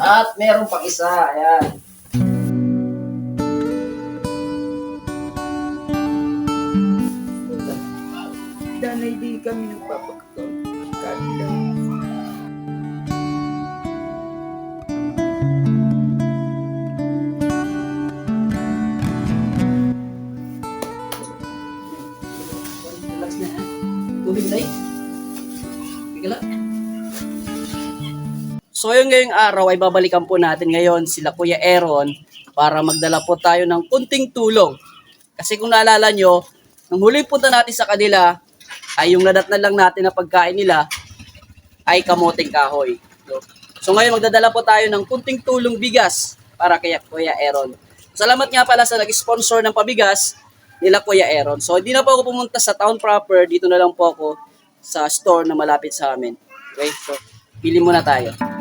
At meron pang isa, ayan. Danay di kami nagpapagkakala. Relax na ha. Tubig na Bigla. So yung ngayong araw ay babalikan po natin ngayon sila Kuya Aaron para magdala po tayo ng kunting tulong. Kasi kung naalala nyo, nung huling punta natin sa kanila, ay yung nadat na lang natin na pagkain nila ay kamoting kahoy. So, so ngayon magdadala po tayo ng kunting tulong bigas para kay Kuya Aaron. Salamat nga pala sa nag-sponsor ng pabigas nila Kuya Aaron. So hindi na po ako pumunta sa town proper, dito na lang po ako sa store na malapit sa amin. Okay, so pili muna tayo.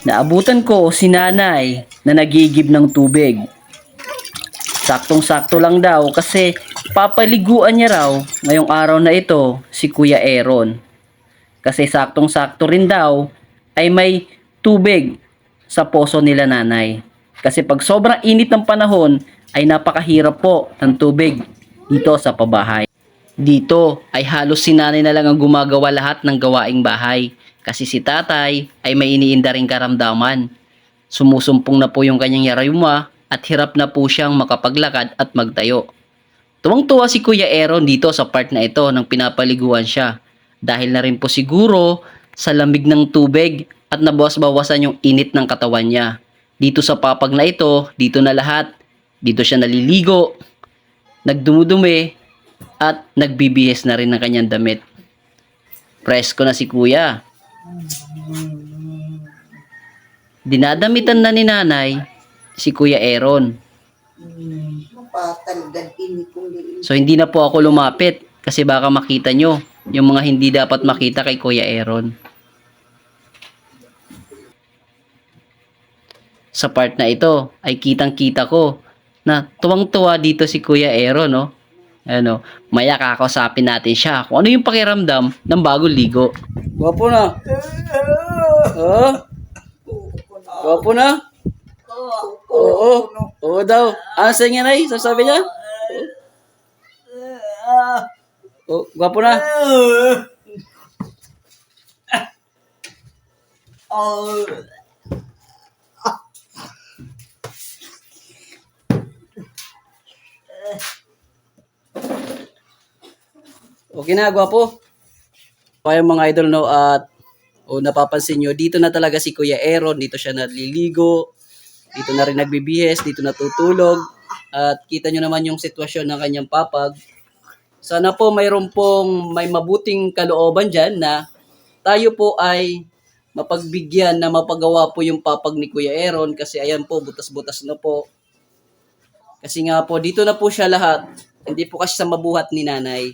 Naabutan ko si nanay na nagigib ng tubig. Saktong-sakto lang daw kasi papaliguan niya raw ngayong araw na ito si Kuya Aaron. Kasi saktong-sakto rin daw ay may tubig sa poso nila nanay. Kasi pag sobrang init ng panahon ay napakahirap po ng tubig dito sa pabahay. Dito ay halos si nanay na lang ang gumagawa lahat ng gawaing bahay. Kasi si tatay ay may iniinda ring karamdaman. Sumusumpong na po yung kanyang yarayuma at hirap na po siyang makapaglakad at magtayo. Tuwang-tuwa si Kuya Aaron dito sa part na ito nang pinapaliguan siya. Dahil na rin po siguro sa lamig ng tubig at nabawas-bawasan yung init ng katawan niya. Dito sa papag na ito, dito na lahat. Dito siya naliligo, nagdumudumi, at nagbibihis na rin ng kanyang damit. Presko na si kuya. Dinadamitan na ni nanay si Kuya Aaron. So hindi na po ako lumapit kasi baka makita nyo yung mga hindi dapat makita kay Kuya Aaron. Sa part na ito ay kitang-kita ko na tuwang-tuwa dito si Kuya Aaron, no? Ano, maya kakausapin natin siya kung ano yung pakiramdam ng bagong ligo. Gwapo na. Oh? Gwapo na? Oo. Oo daw. Ano sa inyo, Nay? Sasabi niya? Oh, gwapo na. Okay na, gwapo. Kaya mga idol, no, at o napapansin nyo, dito na talaga si Kuya Aaron, dito siya naliligo, dito na rin nagbibihis, dito natutulog, at kita nyo naman yung sitwasyon ng kanyang papag. Sana po mayroon pong may mabuting kalooban dyan na tayo po ay mapagbigyan na mapagawa po yung papag ni Kuya Aaron kasi ayan po, butas-butas na po. Kasi nga po, dito na po siya lahat. Hindi po kasi sa mabuhat ni nanay.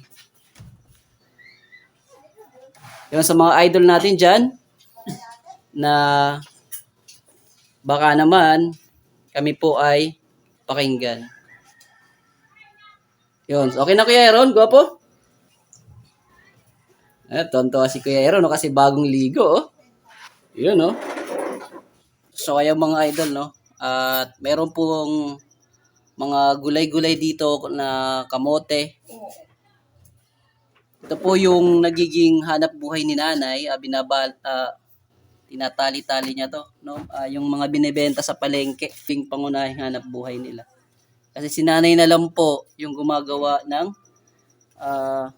Yung sa mga idol natin dyan, na baka naman kami po ay pakinggan. Yun. Okay na Kuya Aaron? Gwapo? Eh, tonto si Kuya Aaron no? kasi bagong ligo. Oh. Yun, no? So, kaya mga idol, no? At meron pong mga gulay-gulay dito na kamote. Ito po yung nagiging hanap buhay ni nanay, uh, binabal, ah, tinatali-tali niya to, no? Ah, yung mga binebenta sa palengke, yung pangunahing hanap buhay nila. Kasi si nanay na lang po yung gumagawa ng ah,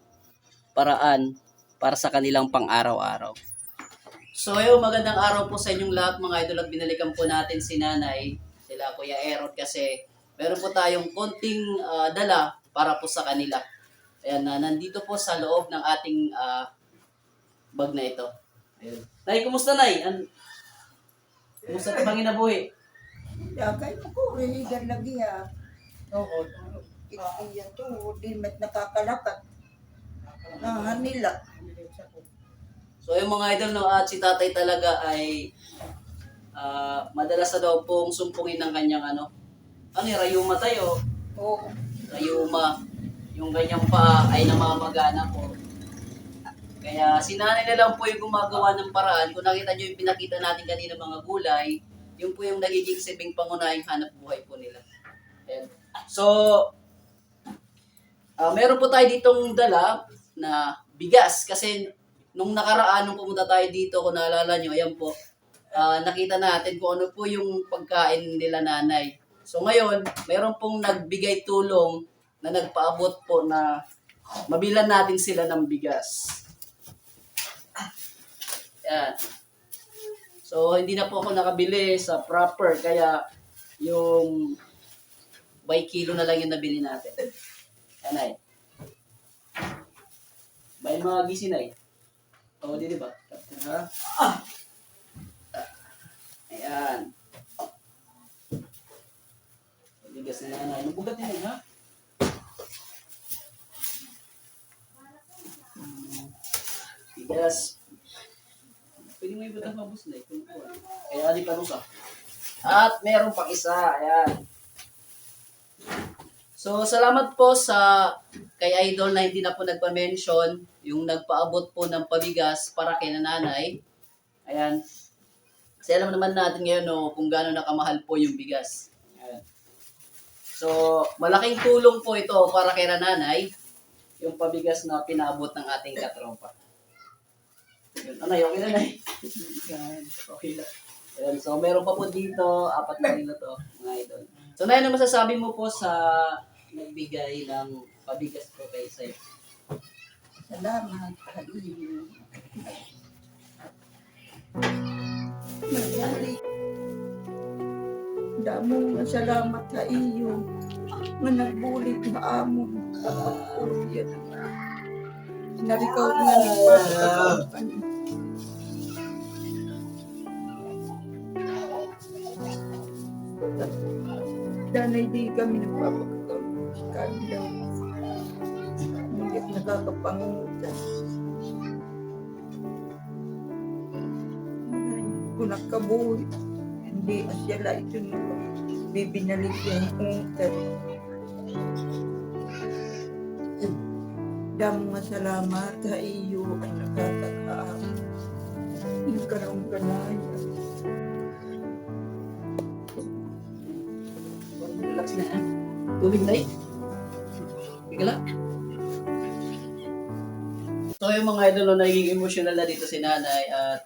paraan para sa kanilang pang-araw-araw. So ayun, magandang araw po sa inyong lahat mga idol at binalikan po natin si nanay, sila Kuya Erod kasi meron po tayong konting ah, dala para po sa kanila. Ayan, na nandito po sa loob ng ating ah, bag na ito. Ayun. Nay, kumusta Nay? An kumusta ka bang inabuhi? Dagay mo ko, rehigan lagi ah. Oo. Kaya to, di met nakakalakad. kanila. So yung mga idol no at si tatay talaga ay ah, madalas na daw pong sumpungin ng kanyang ano. Ano yung rayuma tayo? Oo. Rayuma. Yung kanyang paa ay namamagana po. Kaya si nanay na lang po yung gumagawa ng paraan. Kung nakita nyo yung pinakita natin kanina mga gulay, yun po yung nagiging sibing pangunahing hanap buhay po nila. Ayan. So, ah meron po tayo ditong dala na bigas kasi nung nakaraan nung pumunta tayo dito kung naalala nyo, ayan po, ah, nakita natin kung ano po yung pagkain nila nanay. So ngayon, meron pong nagbigay tulong na nagpaabot po na mabilan natin sila ng bigas. Yan. So, hindi na po ako nakabili sa proper, kaya yung by kilo na lang yung nabili natin. Yan ay. By mga gisinay. Oo, di ba? Ha? Ah! Ayan. Bigas na nanay. Mabugat din ha? Bigas. Pwede mo ibutang mabus na eh. Kaya di pa rusa. At meron pang isa. Ayan. So, salamat po sa kay Idol na hindi na po nagpa-mention yung nagpaabot po ng pabigas para kay nanay. Ayan. Kasi alam naman natin ngayon no, kung gaano nakamahal po yung bigas. Ayan. So, malaking tulong po ito para kay nanay yung pabigas na pinaabot ng ating katropa. Anay, okay na, Nay. Yan, okay na. Ayan, so, meron pa po dito, apat na kilo to, mga idol. So, Nay, ano masasabi mo po sa nagbigay ng pabigas po kay sa'yo? Salamat. Nangyari. Damo nga salamat sa iyo. Nga nagbulit na amon. Kapag-urya na. Narikaw nga ni Papa. Danay di kami nagpapakatulong sa kanila. Hindi nakakapangutan. Kung nakabuhi, hindi asya lang ito bibinalik yung utan. Damo nga salamat sa iyo ang nakatakaan. Yung karong kanaya. Relax Tubig, Nay. Bigla. So, yung mga idol, naging emotional na dito si nanay at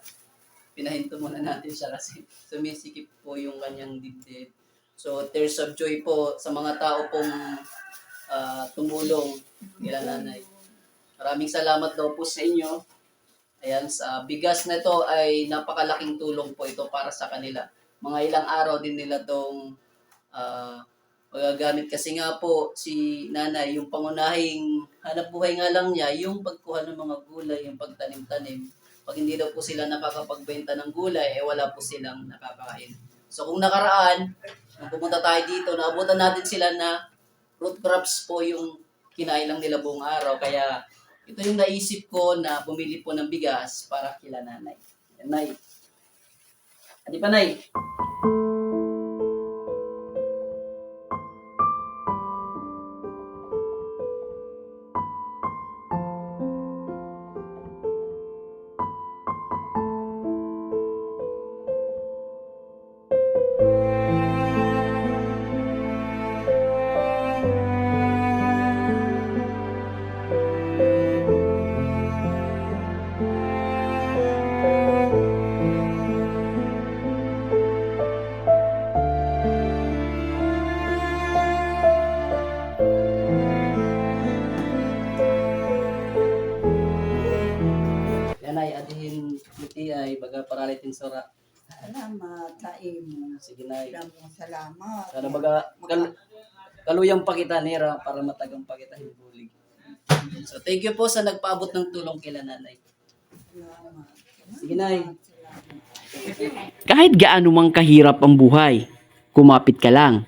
pinahinto muna natin siya kasi sumisikip po yung kanyang dibdib. So, tears of joy po sa mga tao pong ah, tumulong kila nanay. Maraming salamat daw po sa inyo. Ayan, sa bigas na ito ay napakalaking tulong po ito para sa kanila. Mga ilang araw din nila itong ah, magagamit kasi nga po si nanay, yung pangunahing hanap buhay nga lang niya, yung pagkuha ng mga gulay, yung pagtanim-tanim. Pag hindi daw po sila nakakapagbenta ng gulay, eh wala po silang nakakain. So kung nakaraan, nung pumunta tayo dito, naabutan natin sila na root crops po yung kinain lang nila buong araw. Kaya ito yung naisip ko na bumili po ng bigas para kila nanay. Nay. Adi pa, Nay. Paralitin sora. Salamat sa imo. Sige na. Damo salamat. Sana baga kal kaluyang pakita nira para matagang pakita hibulig. So thank you po sa nagpaabot ng tulong kila nanay. Salamat. Sige nay. Kahit gaano mang kahirap ang buhay, kumapit ka lang.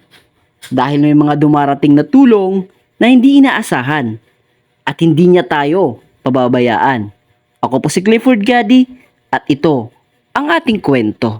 Dahil may mga dumarating na tulong na hindi inaasahan. At hindi niya tayo pababayaan. Ako po si Clifford Gaddy at ito ang ating kwento.